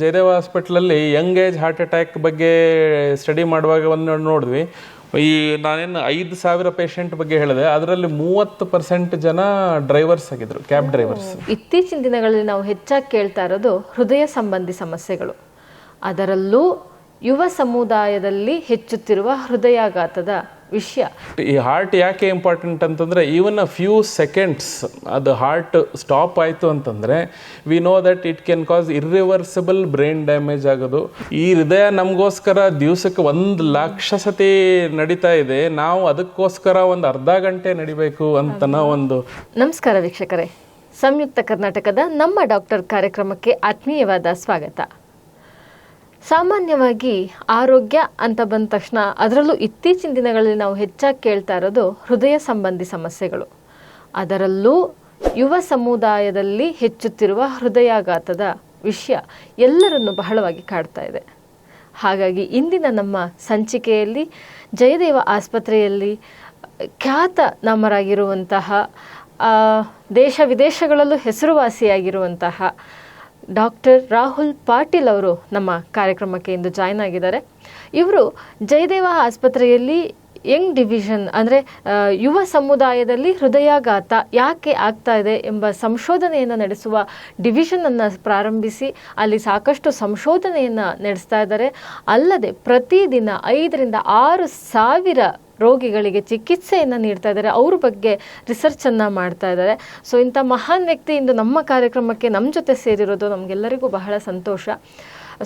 ಜಯದೇವ ಹಾಸ್ಪಿಟ್ಲಲ್ಲಿ young age heart attack ಬಗ್ಗೆ study ಮಾಡುವಾಗ ಒಂದು ನೋಡಿದ್ವಿ. ಈ ನಾನೇನು ಐದು ಸಾವಿರ ಪೇಷಂಟ್ ಬಗ್ಗೆ ಹೇಳಿದೆ. ಅದರಲ್ಲಿ ಮೂವತ್ತು ಪರ್ಸೆಂಟ್ ಜನ ಡ್ರೈವರ್ಸ್ ಆಗಿದ್ರು ಕ್ಯಾಬ್ ಡ್ರೈವರ್ಸ್ ಇತ್ತೀಚಿನ ದಿನಗಳಲ್ಲಿ ನಾವು ಹೆಚ್ಚಾಗಿ ಕೇಳ್ತಾ ಇರೋದು ಹೃದಯ ಸಂಬಂಧಿ ಸಮಸ್ಯೆಗಳು. ಅದರಲ್ಲೂ ಯುವ ಸಮುದಾಯದಲ್ಲಿ ಹೆಚ್ಚುತ್ತಿರುವ ಹೃದಯಾಘಾತದ ವಿಷಯ. ಈ ಹಾರ್ಟ್ ಯಾಕೆ ಇಂಪಾರ್ಟೆಂಟ್ ಅಂತಂದರೆ ಈವನ್ ಅ ಫ್ಯೂ ಸೆಕೆಂಡ್ಸ್ ಅದು ಹಾರ್ಟ್ ಸ್ಟಾಪ್ ಆಯಿತು ಅಂತಂದರೆ we know that it can cause irreversible brain damage ಆಗೋದು. ಈ ಹೃದಯ ನಮಗೋಸ್ಕರ ದಿವಸಕ್ಕೆ ಒಂದು ಲಕ್ಷ ಸತಿ ನಡೀತಾ ಇದೆ ನಾವು ಅದಕ್ಕೋಸ್ಕರ ಒಂದು ಅರ್ಧ ಗಂಟೆ ನಡಿಬೇಕು ಅಂತನೋ ಒಂದು ನಮಸ್ಕಾರ ವೀಕ್ಷಕರೇ. ಸಂಯುಕ್ತ ಕರ್ನಾಟಕದ ನಮ್ಮ ಡಾಕ್ಟರ್ ಕಾರ್ಯಕ್ರಮಕ್ಕೆ ಆತ್ಮೀಯವಾದ ಸ್ವಾಗತ. ಸಾಮಾನ್ಯವಾಗಿ ಆರೋಗ್ಯ ಅಂತ ಬಂದ ತಕ್ಷಣ ಅದರಲ್ಲೂ ಇತ್ತೀಚಿನ ದಿನಗಳಲ್ಲಿ ನಾವು ಹೆಚ್ಚಾಗಿ ಕೇಳ್ತಾ ಇರೋದು ಹೃದಯ ಸಂಬಂಧಿ ಸಮಸ್ಯೆಗಳು. ಅದರಲ್ಲೂ ಯುವ ಸಮುದಾಯದಲ್ಲಿ ಹೆಚ್ಚುತ್ತಿರುವ ಹೃದಯಾಘಾತದ ವಿಷಯ ಎಲ್ಲರನ್ನು ಬಹಳವಾಗಿ ಕಾಡ್ತಾ ಇದೆ. ಹಾಗಾಗಿ ಇಂದಿನ ನಮ್ಮ ಸಂಚಿಕೆಯಲ್ಲಿ ಜಯದೇವ ಆಸ್ಪತ್ರೆಯಲ್ಲಿ ಖ್ಯಾತ ನಮ್ಮರಾಗಿರುವಂತಹ ದೇಶ ವಿದೇಶಗಳಲ್ಲೂ ಹೆಸರುವಾಸಿಯಾಗಿರುವಂತಹ ಡಾಕ್ಟರ್ ರಾಹುಲ್ ಪಾಟೀಲ್ ಅವರು ನಮ್ಮ ಕಾರ್ಯಕ್ರಮಕ್ಕೆ ಇಂದು ಜಾಯ್ನ್ ಆಗಿದ್ದಾರೆ. ಇವರು ಜಯದೇವ ಆಸ್ಪತ್ರೆಯಲ್ಲಿ ಯಂಗ್ ಡಿವಿಷನ್ ಅಂದರೆ ಯುವ ಸಮುದಾಯದಲ್ಲಿ ಹೃದಯಾಘಾತ ಯಾಕೆ ಆಗ್ತಾ ಇದೆ ಎಂಬ ಸಂಶೋಧನೆಯನ್ನು ನಡೆಸುವ ಡಿವಿಷನನ್ನು ಪ್ರಾರಂಭಿಸಿ ಅಲ್ಲಿ ಸಾಕಷ್ಟು ಸಂಶೋಧನೆಯನ್ನು ನಡೆಸ್ತಾ ಇದ್ದಾರೆ. ಅಲ್ಲದೆ ಪ್ರತಿದಿನ ಐದರಿಂದ ಆರು ಸಾವಿರ ರೋಗಿಗಳಿಗೆ ಚಿಕಿತ್ಸೆಯನ್ನು ನೀಡ್ತಾ ಇದ್ದಾರೆ. ಅವ್ರ ಬಗ್ಗೆ ರಿಸರ್ಚನ್ನು ಮಾಡ್ತಾ ಇದ್ದಾರೆ. ಸೊ ಇಂಥ ಮಹಾನ್ ವ್ಯಕ್ತಿ ಇಂದು ನಮ್ಮ ಕಾರ್ಯಕ್ರಮಕ್ಕೆ ನಮ್ಮ ಜೊತೆ ಸೇರಿರೋದು ನಮಗೆಲ್ಲರಿಗೂ ಬಹಳ ಸಂತೋಷ.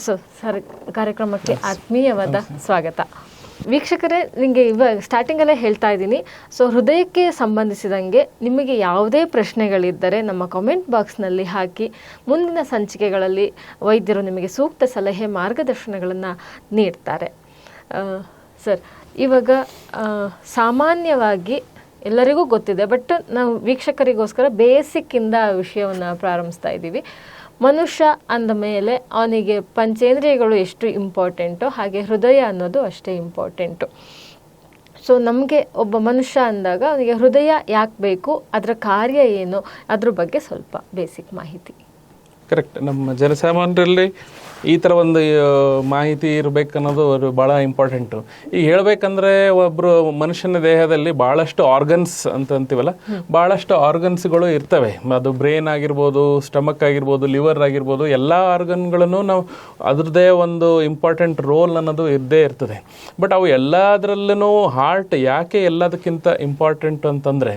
ಸೊ ಸರ್ ಕಾರ್ಯಕ್ರಮಕ್ಕೆ ಆತ್ಮೀಯವಾದ ಸ್ವಾಗತ. ವೀಕ್ಷಕರೇ ನಿಮಗೆ ಇವಾಗ ಸ್ಟಾರ್ಟಿಂಗಲ್ಲೇ ಹೇಳ್ತಾ ಇದ್ದೀನಿ. ಸೊ ಹೃದಯಕ್ಕೆ ಸಂಬಂಧಿಸಿದಂಗೆ ನಿಮಗೆ ಯಾವುದೇ ಪ್ರಶ್ನೆಗಳಿದ್ದರೆ ನಮ್ಮ ಕಾಮೆಂಟ್ ಬಾಕ್ಸ್ನಲ್ಲಿ ಹಾಕಿ ಮುಂದಿನ ಸಂಚಿಕೆಗಳಲ್ಲಿ ವೈದ್ಯರು ನಿಮಗೆ ಸೂಕ್ತ ಸಲಹೆ ಮಾರ್ಗದರ್ಶನಗಳನ್ನು ನೀಡ್ತಾರೆ. ಸರ್ ಇವಾಗ ಸಾಮಾನ್ಯವಾಗಿ ಎಲ್ಲರಿಗೂ ಗೊತ್ತಿದೆ, ಬಟ್ ನಾವು ವೀಕ್ಷಕರಿಗೋಸ್ಕರ ಬೇಸಿಕ್ಕಿಂದ ವಿಷಯವನ್ನು ಪ್ರಾರಂಭಿಸ್ತಾ ಇದ್ದೀವಿ. ಮನುಷ್ಯ ಅಂದ ಮೇಲೆ ಅವನಿಗೆ ಪಂಚೇಂದ್ರಿಯಗಳು ಎಷ್ಟು ಇಂಪಾರ್ಟೆಂಟು ಹಾಗೆ ಹೃದಯ ಅನ್ನೋದು ಅಷ್ಟೇ ಇಂಪಾರ್ಟೆಂಟು ಸೊ ನಮಗೆ ಒಬ್ಬ ಮನುಷ್ಯ ಅಂದಾಗ ಅವನಿಗೆ ಹೃದಯ ಯಾಕೆ ಬೇಕು, ಅದರ ಕಾರ್ಯ ಏನು, ಅದ್ರ ಬಗ್ಗೆ ಸ್ವಲ್ಪ ಬೇಸಿಕ್ ಮಾಹಿತಿ. ಕರೆಕ್ಟ್ ನಮ್ಮ ಜನಸಾಮಾನ್ಯರಲ್ಲಿ ಈ ಥರ ಒಂದು ಮಾಹಿತಿ ಇರಬೇಕನ್ನೋದು ಅವರು ಭಾಳ ಇಂಪಾರ್ಟೆಂಟು ಈಗ ಹೇಳಬೇಕಂದ್ರೆ ಒಬ್ಬರು ಮನುಷ್ಯನ ದೇಹದಲ್ಲಿ ಭಾಳಷ್ಟು ಆರ್ಗನ್ಸ್ ಅಂತ ಅಂತೀವಲ್ಲ ಭಾಳಷ್ಟು ಆರ್ಗನ್ಸ್ಗಳು ಇರ್ತವೆ. ಅದು ಬ್ರೈನ್ ಆಗಿರ್ಬೋದು ಸ್ಟಮಕ್ ಆಗಿರ್ಬೋದು ಲಿವರ್ ಆಗಿರ್ಬೋದು, ಎಲ್ಲ ಆರ್ಗನ್ಗಳನ್ನು ನಾವು ಅದ್ರದ್ದೇ ಒಂದು ಇಂಪಾರ್ಟೆಂಟ್ ರೋಲ್ ಅನ್ನೋದು ಇದ್ದೇ ಇರ್ತದೆ. ಬಟ್ ಅವು ಎಲ್ಲದರಲ್ಲೂ ಹಾರ್ಟ್ ಯಾಕೆ ಎಲ್ಲದಕ್ಕಿಂತ ಇಂಪಾರ್ಟೆಂಟ್ ಅಂತಂದರೆ,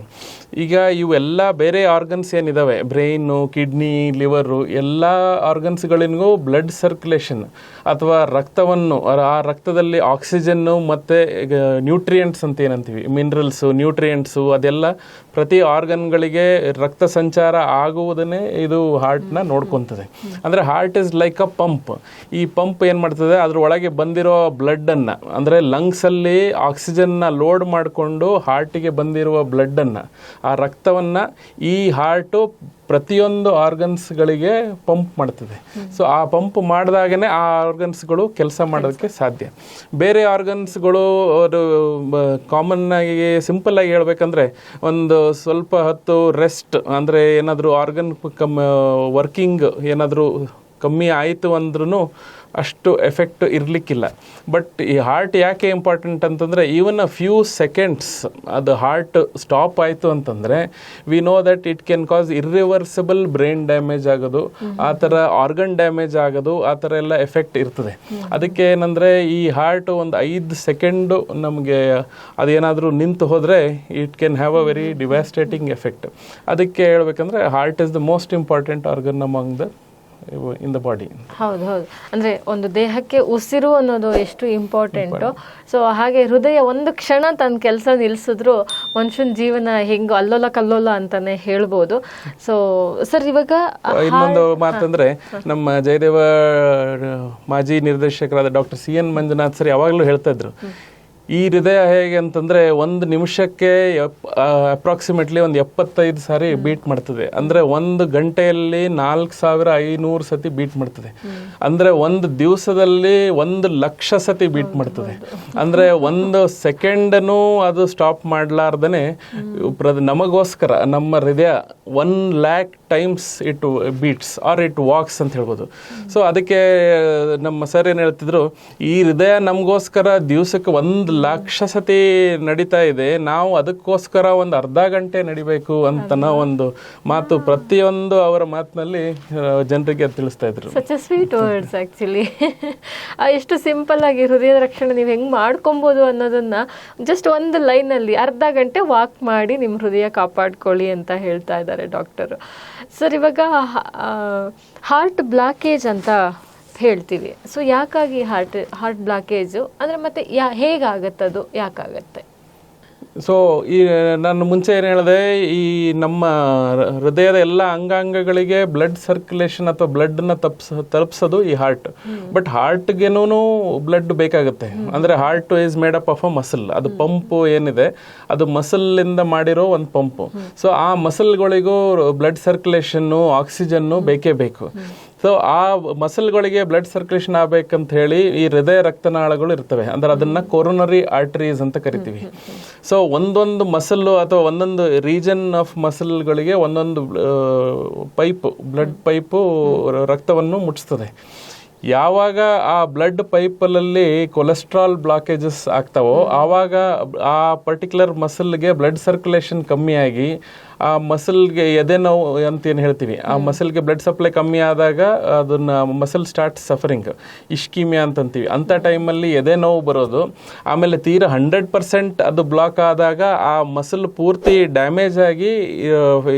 ಈಗ ಇವೆಲ್ಲ ಬೇರೆ ಆರ್ಗನ್ಸ್ ಏನಿದ್ದಾವೆ ಬ್ರೈನು ಕಿಡ್ನಿ ಲಿವರು ಎಲ್ಲ ಆರ್ಗನ್ಸ್ಗಳಿಗೂ ಬ್ಲಡ್ സർക്കുലേഷൻ ಅಥವಾ ರಕ್ತವನ್ನು, ಆ- ರಕ್ತದಲ್ಲಿ ಆಕ್ಸಿಜನ್ನು ಮತ್ತು ನ್ಯೂಟ್ರಿಯೆಂಟ್ಸ್ ಅಂತ ಏನಂತೀವಿ ಮಿನರಲ್ಸು ನ್ಯೂಟ್ರಿಯೆಂಟ್ಸು ಅದೆಲ್ಲ ಪ್ರತಿ ಆರ್ಗನ್ಗಳಿಗೆ ರಕ್ತ ಸಂಚಾರ ಆಗುವುದನ್ನೇ ಇದು ಹಾರ್ಟ್ನ ನೋಡ್ಕೊತದೆ. ಅಂದರೆ heart is like a pump ಈ ಪಂಪ್ ಏನು ಮಾಡ್ತದೆ, ಅದ್ರ ಒಳಗೆ ಬಂದಿರೋ ಬ್ಲಡ್ಡನ್ನು ಅಂದರೆ ಲಂಗ್ಸಲ್ಲಿ ಆಕ್ಸಿಜನ್ನ ಲೋಡ್ ಮಾಡಿಕೊಂಡು ಹಾರ್ಟಿಗೆ ಬಂದಿರುವ ಬ್ಲಡ್ಡನ್ನು ಆ ರಕ್ತವನ್ನು ಈ ಹಾರ್ಟು ಪ್ರತಿಯೊಂದು ಆರ್ಗನ್ಸ್ಗಳಿಗೆ ಪಂಪ್ ಮಾಡ್ತದೆ. ಸೊ ಆ ಪಂಪ್ ಮಾಡಿದಾಗನೇ ಆ ಆರ್ಗನ್ಸ್ಗಳು ಕೆಲಸ ಮಾಡೋದಕ್ಕೆ ಸಾಧ್ಯ. ಬೇರೆ ಆರ್ಗನ್ಸ್ಗಳು ಅದು ಸಿಂಪಲ್ ಆಗಿ ಹೇಳಬೇಕಂದ್ರೆ ಒಂದು ಸ್ವಲ್ಪ ಹೊತ್ತು ರೆಸ್ಟ್ ಅಂದರೆ ಏನಾದರೂ ಆರ್ಗನ್ ಕಮ್ ವರ್ಕಿಂಗ್ ಏನಾದರೂ ಕಮ್ಮಿ ಆಯಿತು ಅಂದ್ರೂ ಅಷ್ಟು ಎಫೆಕ್ಟ್ ಇರಲಿಕ್ಕಿಲ್ಲ. ಬಟ್ ಈ ಹಾರ್ಟ್ ಯಾಕೆ ಇಂಪಾರ್ಟೆಂಟ್ ಅಂತಂದರೆ ಈವನ್ ಅ ಫ್ಯೂ ಸೆಕೆಂಡ್ಸ್ ಅದು ಹಾರ್ಟ್ ಸ್ಟಾಪ್ ಆಯಿತು ಅಂತಂದರೆ we know that it can cause irreversible brain damage ಆಗೋದು ಆ ಥರ ಆರ್ಗನ್ ಡ್ಯಾಮೇಜ್ ಆಗೋದು ಆ ಥರ ಎಲ್ಲ ಎಫೆಕ್ಟ್ ಇರ್ತದೆ. ಅದಕ್ಕೆ ಏನಂದರೆ ಈ ಹಾರ್ಟ್ ಒಂದು ಐದು ಸೆಕೆಂಡು ನಮಗೆ ಅದೇನಾದರೂ ನಿಂತು ಹೋದರೆ it can have a very devastating effect ಅದಕ್ಕೆ ಹೇಳ್ಬೇಕಂದ್ರೆ heart is the most important organ among the in the body ಹೌದು ಹೌದು. ಅಂದ್ರೆ ಒಂದು ದೇಹಕ್ಕೆ ಉಸಿರು ಅನ್ನೋದು ಎಷ್ಟು ಇಂಪಾರ್ಟೆಂಟು ಸೊ ಹಾಗೆ ಹೃದಯ ಒಂದು ಕ್ಷಣ ತನ್ನ ಕೆಲಸ ನಿಲ್ಲಿಸಿದ್ರು ಮನುಷ್ಯನ ಜೀವನ ಹೆಂಗ ಅಲ್ಲೋಲ ಕಲ್ಲೋಲ ಅಂತಾನೆ ಹೇಳ್ಬೋದು. ಸೊ ಸರ್ ಇವಾಗ ಇನ್ನೊಂದು ಮಾತಂದ್ರೆ ನಮ್ಮ ಜಯದೇವ ಮಾಜಿ ನಿರ್ದೇಶಕರಾದ doctor C N Manjunath sir ಯಾವಾಗಲೂ ಹೇಳ್ತಾ ಇದ್ರು ಈ ಹೃದಯ ಹೇಗೆ ಅಂತಂದ್ರೆ ಒಂದು ನಿಮಿಷಕ್ಕೆ ಅಪ್ರಾಕ್ಸಿಮೇಟ್ಲಿ ಒಂದು ಎಪ್ಪತ್ತೈದು ಸಾರಿ ಬೀಟ್ ಮಾಡ್ತದೆ. ಅಂದ್ರೆ ಒಂದು ಗಂಟೆಯಲ್ಲಿ ನಾಲ್ಕು ಸಾವಿರ ಐನೂರು ಸತಿ ಬೀಟ್ ಮಾಡ್ತದೆ. ಅಂದ್ರೆ ಒಂದು ದಿವಸದಲ್ಲಿ ಒಂದು ಲಕ್ಷ ಸತಿ ಬೀಟ್ ಮಾಡ್ತದೆ. ಅಂದ್ರೆ ಒಂದು ಸೆಕೆಂಡನ್ನು ಅದು ಸ್ಟಾಪ್ ಮಾಡಲಾರ್ದೇ ಪ್ರ- ನಮಗೋಸ್ಕರ ನಮ್ಮ ಹೃದಯ one lakh times it beats or it walks ಅಂತ ಹೇಳ್ಬೋದು. ಸೊ ಅದಕ್ಕೆ ನಮ್ಮ ಸರ್ ಏನು ಹೇಳ್ತಿದ್ರು ಈ ಹೃದಯ ನಮಗೋಸ್ಕರ ದಿವಸಕ್ಕೆ ಒಂದು ಲಕ್ಷ ಸತಿ ನಡೀತಾ ಇದೆ ನಾವು ಅದಕ್ಕೋಸ್ಕರ ಒಂದು ಅರ್ಧ ಗಂಟೆ ನಡಿಬೇಕು ಅಂತ ಒಂದು ಮಾತು ಪ್ರತಿಯೊಂದು ಅವರ ಮಾತಿನಲ್ಲಿ ಜನರಿಗೆ ತಿಳಿಸ್ತಾ ಇದ್ರು. ಸ್ವೀಟ್ ವರ್ಡ್ಸ್ ಆ್ಯಕ್ಚುಲಿ ಎಷ್ಟು ಸಿಂಪಲ್ ಆಗಿ ಹೃದಯದ ರಕ್ಷಣೆ ನೀವು ಹೆಂಗೆ ಮಾಡ್ಕೊಬೋದು ಅನ್ನೋದನ್ನ ಜಸ್ಟ್ ಒಂದು ಲೈನಲ್ಲಿ ಅರ್ಧ ಗಂಟೆ ವಾಕ್ ಮಾಡಿ ನಿಮ್ಮ ಹೃದಯ ಕಾಪಾಡ್ಕೊಳ್ಳಿ ಅಂತ ಹೇಳ್ತಾ ಇದ್ದಾರೆ ಡಾಕ್ಟರು ಸರ್, ಇವಾಗ ಹಾರ್ಟ್ ಬ್ಲಾಕೇಜ್ ಅಂತ ಹೇಳ್ತೀವಿ. ಸೊ ಯಾಕಾಗಿ ಹಾರ್ಟ್ ಹಾರ್ಟ್ ಬ್ಲಾಕೇಜು ಅಂದರೆ ಮತ್ತೆ ಯಾ, ಹೇಗಾಗತ್ತದು? ಯಾಕಾಗತ್ತೆ? ಸೊ ಈ, ನಾನು ಮುಂಚೆ ಏನು ಹೇಳಿದೆ, ಈ ನಮ್ಮ ಹೃದಯದ ಎಲ್ಲ ಅಂಗಾಂಗಗಳಿಗೆ ಬ್ಲಡ್ ಸರ್ಕ್ಯುಲೇಷನ್ ಅಥವಾ ಬ್ಲಡ್ನ ತಪ್ಸ, ತಲುಪಿಸೋದು ಈ ಹಾರ್ಟ್ ಬಟ್ ಹಾರ್ಟ್ಗೆನೂ ಬ್ಲಡ್ ಬೇಕಾಗುತ್ತೆ. ಅಂದರೆ heart is made up of a muscle ಅದು ಪಂಪು ಏನಿದೆ, ಅದು ಮಸಲ್ಲಿಂದ ಮಾಡಿರೋ ಒಂದು ಪಂಪು. ಸೊ ಆ ಮಸಲ್ಗಳಿಗೂ ಬ್ಲಡ್ ಸರ್ಕ್ಯುಲೇಷನ್ನು ಆಕ್ಸಿಜನ್ನು ಬೇಕೇ ಬೇಕು. ಸೊ ಆ ಮಸಲ್ಗಳಿಗೆ ಬ್ಲಡ್ ಸರ್ಕ್ಯುಲೇಷನ್ ಆಗ್ಬೇಕಂತ ಹೇಳಿ ಈ ಹೃದಯ ರಕ್ತನಾಳಗಳು ಇರ್ತವೆ. ಅಂದ್ರೆ ಅದನ್ನ ಕೊರೋನರಿ ಆರ್ಟರೀಸ್ ಅಂತ ಕರಿತೀವಿ. ಸೊ ಒಂದೊಂದು ಮಸಲ್ಲು ಅಥವಾ ಒಂದೊಂದು ರೀಜನ್ ಆಫ್ ಮಸಲ್ಗಳಿಗೆ ಒಂದೊಂದು ಪೈಪ್ ಬ್ಲಡ್ ಪೈಪು ರಕ್ತವನ್ನು ಮುಟ್ಟಿಸ್ತದೆ ಯಾವಾಗ ಆ ಬ್ಲಡ್ ಪೈಪಲ್ಲಿ ಕೊಲೆಸ್ಟ್ರಾಲ್ ಬ್ಲಾಕೇಜಸ್ ಆಗ್ತಾವೋ, ಆವಾಗ ಆ ಪರ್ಟಿಕ್ಯುಲರ್ ಮಸಲ್ಗೆ ಬ್ಲಡ್ ಸರ್ಕ್ಯುಲೇಷನ್ ಕಮ್ಮಿಯಾಗಿ ಆ ಮಸಲ್ಗೆ ಎದೆ ನೋವು ಅಂತ ಏನು ಹೇಳ್ತೀವಿ. ಆ ಮಸಲ್ಗೆ ಬ್ಲಡ್ ಸಪ್ಲೈ ಕಮ್ಮಿ ಆದಾಗ ಅದನ್ನ ಮಸಲ್ ಸ್ಟಾರ್ಟ್ ಸಫರಿಂಗ್ ಇಶ್ಕಿಮಿಯಾ ಅಂತಂತೀವಿ. ಅಂಥ ಟೈಮಲ್ಲಿ ಎದೆ ನೋವು ಬರೋದು. ಆಮೇಲೆ ತೀರಾ ಹಂಡ್ರೆಡ್ ಪರ್ಸೆಂಟ್ ಅದು ಬ್ಲಾಕ್ ಆದಾಗ ಆ ಮಸಲ್ ಪೂರ್ತಿ ಡ್ಯಾಮೇಜ್ ಆಗಿ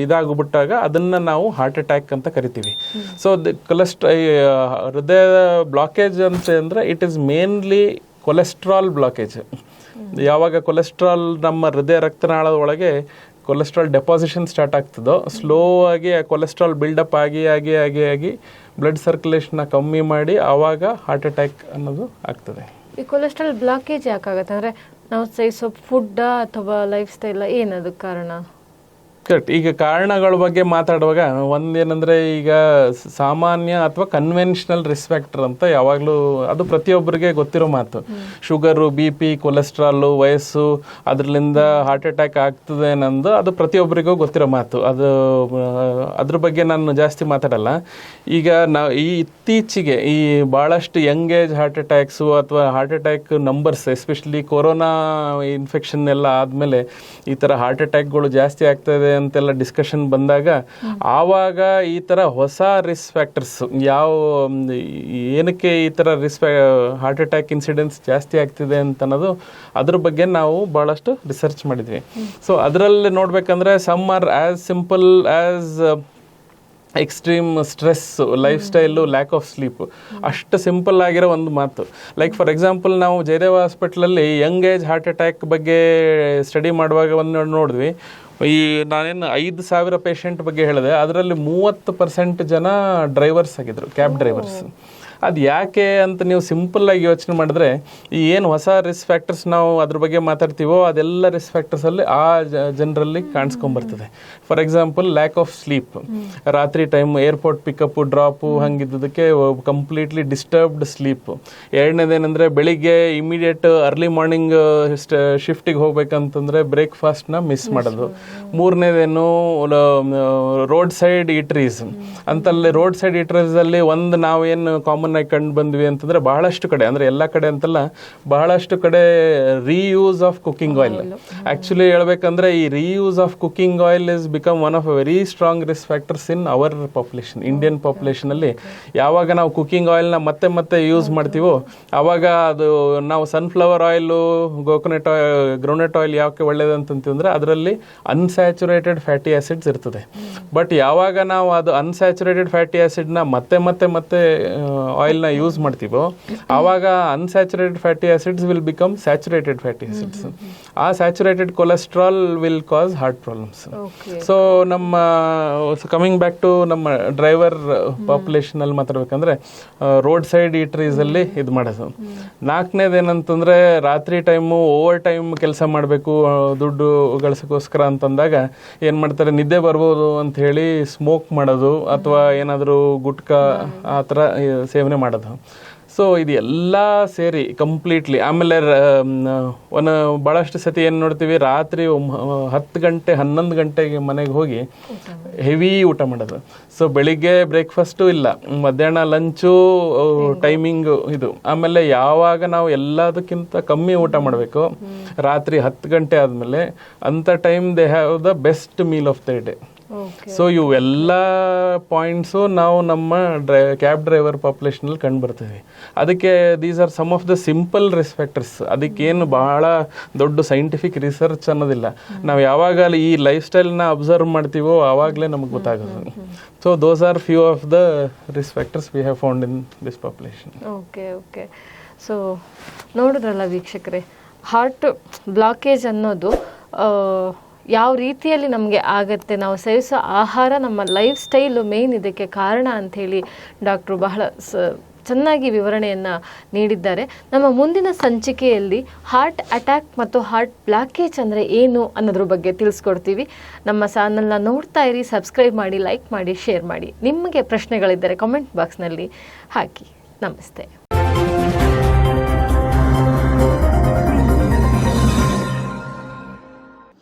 ಇದಾಗ್ಬಿಟ್ಟಾಗ ಅದನ್ನ ನಾವು ಹಾರ್ಟ್ ಅಟ್ಯಾಕ್ ಅಂತ ಕರಿತೀವಿ. ಸೊ ಕೊಲೆಸ್ಟ್ರಾ ಹೃದಯ ಬ್ಲಾಕೇಜ್ ಅಂತ ಅಂದರೆ it is mainly cholesterol blockage ಯಾವಾಗ ಕೊಲೆಸ್ಟ್ರಾಲ್ ನಮ್ಮ ಹೃದಯ ರಕ್ತನಾಳದ ಒಳಗೆ ಕೊಲೆಸ್ಟ್ರಾಲ್ ಡೆಪಾಸಿಷನ್ ಸ್ಟಾರ್ಟ್ ಆಗ್ತದೋ ಸ್ಲೋ ಆಗಿ ಆ ಕೊಲೆಸ್ಟ್ರಾಲ್ ಬಿಲ್ಡಪ್ ಆಗಿ ಆಗಿ ಆಗಿ ಆಗಿ ಬ್ಲಡ್ ಸರ್ಕ್ಯುಲೇಷನ್ನ ಕಮ್ಮಿ ಮಾಡಿ ಆವಾಗ ಹಾರ್ಟ್ ಅಟ್ಯಾಕ್ ಅನ್ನೋದು ಆಗ್ತದೆ. ಈ ಕೊಲೆಸ್ಟ್ರಾಲ್ ಬ್ಲಾಕೇಜ್ ಯಾಕಾಗತ್ತೆ? ಅಂದರೆ ನಾವು ಸೇವಿಸೋ ಫುಡ್ಡಾ ಅಥವಾ ಲೈಫ್ ಸ್ಟೈಲ ಏನದು ಕಾರಣ? ಕರೆಕ್ಟ್ ಈಗ ಕಾರಣಗಳ ಬಗ್ಗೆ ಮಾತಾಡುವಾಗ ಒಂದೇನಂದ್ರೆ ಈಗ ಸಾಮಾನ್ಯ ಅಥವಾ ಕನ್ವೆನ್ಷನಲ್ ರಿಸ್ಕ್ ಫ್ಯಾಕ್ಟರ್ ಅಂತ ಯಾವಾಗಲೂ ಅದು ಪ್ರತಿಯೊಬ್ಬರಿಗೆ ಗೊತ್ತಿರೋ ಮಾತು. ಶುಗರು ಬಿ ಪಿ ಕೊಲೆಸ್ಟ್ರಾಲು ವಯಸ್ಸು ಅದರಿಂದ ಹಾರ್ಟ್ ಅಟ್ಯಾಕ್ ಆಗ್ತದೆ ಅನ್ನೋದು ಅದು ಪ್ರತಿಯೊಬ್ಬರಿಗೂ ಗೊತ್ತಿರೋ ಮಾತು. ಅದು ಅದ್ರ ಬಗ್ಗೆ ನಾನು ಜಾಸ್ತಿ ಮಾತಾಡಲ್ಲ. ಈಗ ನಾವು ಈ ಇತ್ತೀಚೆಗೆ ಈ ಭಾಳಷ್ಟು ಯಂಗ್ ಏಜ್ ಹಾರ್ಟ್ ಅಟ್ಯಾಕ್ಸು ಅಥವಾ heart attack numbers especially corona infection ಎಲ್ಲ ಆದಮೇಲೆ ಈ ಥರ ಹಾರ್ಟ್ ಅಟ್ಯಾಕ್ಗಳು ಜಾಸ್ತಿ ಆಗ್ತಾ ಇದೆ ಅಂತೆಲ್ಲ ಡಿಸ್ಕಷನ್ ಬಂದಾಗ ಆವಾಗ ಈ ಥರ ಹೊಸ ರಿಸ್ಕ್ ಫ್ಯಾಕ್ಟರ್ಸ್ ಯಾವ, ಏನಕ್ಕೆ ಈ ಥರ ರಿಸ್ಕ್ ಹಾರ್ಟ್ ಅಟ್ಯಾಕ್ ಇನ್ಸಿಡೆನ್ಸ್ ಜಾಸ್ತಿ ಆಗ್ತಿದೆ ಅಂತ ಅನ್ನೋದು ಅದ್ರ ಬಗ್ಗೆ ನಾವು ಭಾಳಷ್ಟು ರಿಸರ್ಚ್ ಮಾಡಿದ್ವಿ. ಸೊ ಅದರಲ್ಲಿ ನೋಡಬೇಕಂದ್ರೆ some are as simple as extreme stress lifestyle lack of sleep ಅಷ್ಟು ಸಿಂಪಲ್ ಆಗಿರೋ ಒಂದು ಮಾತು. ಲೈಕ್ ಫಾರ್ ಎಕ್ಸಾಂಪಲ್ ನಾವು ಜಯದೇವ ಹಾಸ್ಪಿಟ್ಲಲ್ಲಿ ಯಂಗ್ ಏಜ್ ಹಾರ್ಟ್ ಅಟ್ಯಾಕ್ ಬಗ್ಗೆ ಸ್ಟಡಿ ಮಾಡುವಾಗ ಒಂದು ನೋಡಿದ್ವಿ. ಈ ನಾನೇನು ಐದು ಸಾವಿರ ಪೇಷಂಟ್ ಬಗ್ಗೆ ಹೇಳಿದೆ, ಅದರಲ್ಲಿ ಮೂವತ್ತು ಪರ್ಸೆಂಟ್ ಜನ ಡ್ರೈವರ್ಸ್ ಆಗಿದ್ರು ಕ್ಯಾಬ್ ಡ್ರೈವರ್ಸ್ ಅದು ಯಾಕೆ ಅಂತ ನೀವು ಸಿಂಪಲ್ ಆಗಿ ಯೋಚನೆ ಮಾಡಿದ್ರೆ, ಈ ಏನು ಹೊಸ ರಿಸ್ಕ್ ಫ್ಯಾಕ್ಟರ್ಸ್ ನಾವು ಅದ್ರ ಬಗ್ಗೆ ಮಾತಾಡ್ತೀವೋ ಅದೆಲ್ಲ ರಿಸ್ಕ್ ಫ್ಯಾಕ್ಟರ್ಸ್ ಅಲ್ಲಿ ಆ ಜನರಲ್ಲಿ ಕಾಣಿಸ್ಕೊಂಬರ್ತದೆ. For example lack of sleep ರಾತ್ರಿ ಟೈಮ್ ಏರ್ಪೋರ್ಟ್ ಪಿಕಪ್ ಡ್ರಾಪು ಹಂಗಿದ್ದಕ್ಕೆ ಕಂಪ್ಲೀಟ್ಲಿ ಡಿಸ್ಟರ್ಬ್ಡ್ ಸ್ಲೀಪ್ ಎರಡನೇದೇನೆಂದರೆ ಬೆಳಿಗ್ಗೆ ಇಮಿಡಿಯೇಟ್ ಅರ್ಲಿ ಮಾರ್ನಿಂಗ್ ಶಿಫ್ಟಿಗೆ ಹೋಗ್ಬೇಕಂತಂದರೆ ಬ್ರೇಕ್ಫಾಸ್ಟ್ನ ಮಿಸ್ ಮಾಡೋದು. ಮೂರನೇದೇನು ರೋಡ್ ಸೈಡ್ ಇಟ್ರೀಸ್ ಅಂತಲ್ಲಿ ರೋಡ್ ಸೈಡ್ ಇಟ್ರೀಸ್ ಅಲ್ಲಿ ಒಂದು ನಾವೇನು ಕಾಮನ್ ಆಗಿ ಕಂಡು ಬಂದ್ವಿ ಅಂತಂದ್ರೆ ಬಹಳಷ್ಟು ಕಡೆ ಅಂದ್ರೆ ಎಲ್ಲ ಕಡೆ ಅಂತಲ್ಲ ಬಹಳಷ್ಟು ಕಡೆ reuse of cooking oil actually ಹೇಳ್ಬೇಕಂದ್ರೆ ಈ reuse of cooking oil is become one of very strong risk factors in our population Indian population ಅಲ್ಲಿ. ಯಾವಾಗ ನಾವು ಕುಕಿಂಗ್ ಆಯಿಲ್ನ ಮತ್ತೆ ಮತ್ತೆ ಯೂಸ್ ಮಾಡ್ತೀವೋ ಆವಾಗ ಅದು ನಾವು sunflower oil coconut groundnut oil ಯಾಕೆ ಒಳ್ಳೇದಂತಂತಂದ್ರೆ ಅದರಲ್ಲಿ ಅನ್ಸ್ಯಾಚುರೇಟೆಡ್ ಫ್ಯಾಟಿ ಆಸಿಡ್ಸ್ ಇರ್ತದೆ. ಬಟ್ ಯಾವಾಗ ನಾವು ಅದು ಅನ್ಸ್ಯಾಚುರೇಟೆಡ್ ಫ್ಯಾಟಿ ಆಸಿಡ್ನ ಮತ್ತೆ ಮತ್ತೆ ಮತ್ತೆ ಆಯಿಲ್ನ ಯೂಸ್ ಮಾಡ್ತೀವೋ ಆವಾಗ unsaturated fatty acids will become saturated fatty acids ಆ saturated cholesterol will cause heart problems so ನಮ್ಮ ಕಮಿಂಗ್ ಬ್ಯಾಕ್ ಟು ನಮ್ಮ ಡ್ರೈವರ್ ಪಾಪ್ಯುಲೇಷನಲ್ಲಿ ಮಾತಾಡ್ಬೇಕಂದ್ರೆ ರೋಡ್ ಸೈಡ್ ಈ ಟ್ರೀಸಲ್ಲಿ ಇದು ಮಾಡೋದು. ನಾಲ್ಕನೇದು ಏನಂತಂದರೆ ರಾತ್ರಿ ಟೈಮು ಓವರ್ ಟೈಮ್ ಕೆಲಸ ಮಾಡಬೇಕು ದುಡ್ಡು ಗಳಿಸೋಕ್ಕೋಸ್ಕರ ಅಂತಂದಾಗ ಏನು ಮಾಡ್ತಾರೆ ನಿದ್ದೆ ಬರ್ಬೋದು ಅಂತ ಹೇಳಿ ಸ್ಮೋಕ್ ಮಾಡೋದು ಅಥವಾ ಏನಾದರೂ ಗುಟ್ಕಾ ಆ ಥರ ಸೇವನೆ ಮಾಡೋದು. ಸೊ ಇದು ಎಲ್ಲ ಸೇರಿ ಕಂಪ್ಲೀಟ್ಲಿ ಆಮೇಲೆ ಒಂದು ಭಾಳಷ್ಟು ಸತಿ ಏನು ನೋಡ್ತೀವಿ ರಾತ್ರಿ ಹತ್ತು ಗಂಟೆ ಹನ್ನೊಂದು ಗಂಟೆಗೆ ಮನೆಗೆ ಹೋಗಿ ಹೆವಿ ಊಟ ಮಾಡೋದು. ಸೊ ಬೆಳಿಗ್ಗೆ ಬ್ರೇಕ್ಫಾಸ್ಟು ಇಲ್ಲ. ಮಧ್ಯಾಹ್ನ ಲಂಚು ಟೈಮಿಂಗು ಇದು. ಆಮೇಲೆ ಯಾವಾಗ ನಾವು ಎಲ್ಲದಕ್ಕಿಂತ ಕಮ್ಮಿ ಊಟ ಮಾಡಬೇಕು ರಾತ್ರಿ ಹತ್ತು ಗಂಟೆ ಆದಮೇಲೆ ಅಂಥ time they have the best meal of the day so ಇವೆಲ್ಲ ಪಾಯಿಂಟ್ಸು ನಾವು ನಮ್ಮ ಡ್ರೈ ಕ್ಯಾಬ್ ಡ್ರೈವರ್ ಪಾಪ್ಯುಲೇಷನಲ್ಲಿ ಕಂಡು ಬರ್ತೀವಿ ಅದಕ್ಕೆ these are some of the simple respecters ಅದಕ್ಕೇನು ಬಹಳ ದೊಡ್ಡ ಸೈಂಟಿಫಿಕ್ ರಿಸರ್ಚ್ ಅನ್ನೋದಿಲ್ಲ. ನಾವು ಯಾವಾಗ ಈ ಲೈಫ್ ಸ್ಟೈಲ್ನ ಅಬ್ಸರ್ವ್ ಮಾಡ್ತೀವೋ ಆವಾಗಲೇ ನಮಗೆ ಗೊತ್ತಾಗೋದು. So those are few of the respecters we have found in this population okay okay so ನೋಡಿದ್ರಲ್ಲ ವೀಕ್ಷಕರೇ ಹಾರ್ಟ್ ಬ್ಲಾಕೇಜ್ ಅನ್ನೋದು ಯಾವ ರೀತಿಯಲ್ಲಿ ನಮಗೆ ಆಗತ್ತೆ, ನಾವು ಸೇವಿಸೋ ಆಹಾರ, ನಮ್ಮ ಲೈಫ್ ಸ್ಟೈಲು ಮೇನ್ ಇದಕ್ಕೆ ಕಾರಣ ಅಂಥೇಳಿ ಡಾಕ್ಟ್ರು ಬಹಳ ಸ, ಚೆನ್ನಾಗಿ ವಿವರಣೆಯನ್ನು ನೀಡಿದ್ದಾರೆ. ನಮ್ಮ ಮುಂದಿನ ಸಂಚಿಕೆಯಲ್ಲಿ ಹಾರ್ಟ್ ಅಟ್ಯಾಕ್ ಮತ್ತು ಹಾರ್ಟ್ ಬ್ಲಾಕೇಜ್ ಅಂದರೆ ಏನು ಅನ್ನೋದ್ರ ಬಗ್ಗೆ ತಿಳಿಸ್ಕೊಡ್ತೀವಿ. ನಮ್ಮ ಚಾನಲ್ನ ನೋಡ್ತಾ ಇರಿ ಸಬ್ಸ್ಕ್ರೈಬ್ ಮಾಡಿ ಲೈಕ್ ಮಾಡಿ ಶೇರ್ ಮಾಡಿ. ನಿಮಗೆ ಪ್ರಶ್ನೆಗಳಿದ್ದರೆ ಕಮೆಂಟ್ ಬಾಕ್ಸ್ನಲ್ಲಿ ಹಾಕಿ. ನಮಸ್ತೆ.